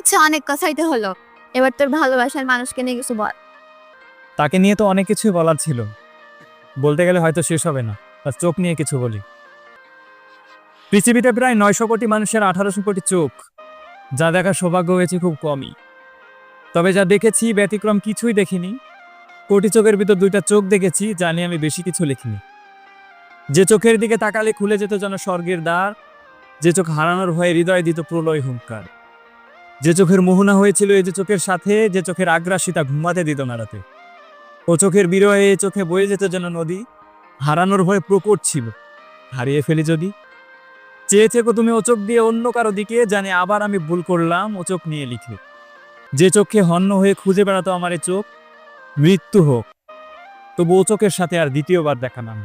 আচ্ছা অনেক কথাই তো হলো। এবার তোর ভালোবাসার মানুষকে নিয়ে কিছু বল। তাকে নিয়ে তো অনেক কিছুই বলার ছিল। বলতে গেলে হয়তো শেষ হবে না, তার চোখ নিয়ে কিছু বলি। পৃথিবীতে প্রায় নয়শো কোটি মানুষের আঠারোশো কোটি চোখ, যা দেখার সৌভাগ্য হয়েছে খুব কমই। তবে যা দেখেছি, ব্যতিক্রম কিছুই দেখিনি। কোটি চোখের ভিতর দুইটা চোখ দেখেছি, যা নিয়ে আমি বেশি কিছু লিখিনি। যে চোখের দিকে তাকালে খুলে যেত যেন স্বর্গের দ্বার, যে চোখ হারানোর ভয়ে হৃদয় দিত প্রলয় হুঙ্কার। যে চোখের মোহনা হয়েছিল এই যে চোখের সাথে, যে চোখের আগ্রাসিতা ঘুমাতে দিত না রাতে। ও চোখের বিরহে এ চোখে বয়ে যেত যেন নদী, হারানোর ভয়ে প্রকট ছিল। হারিয়ে ফেলি যদি? চেয়েছে গো তুমি ও চোখ দিয়ে অন্য কারও দিকে, জানে আবার আমি ভুল করলাম, ও চোখ নিয়ে লিখে। যে চোখে হন্য হয়ে খুঁজে বেড়াতো আমার এ চোখ, মৃত্যু হোক। তবু ও চোখের সাথে আর দ্বিতীয়বার দেখা নাম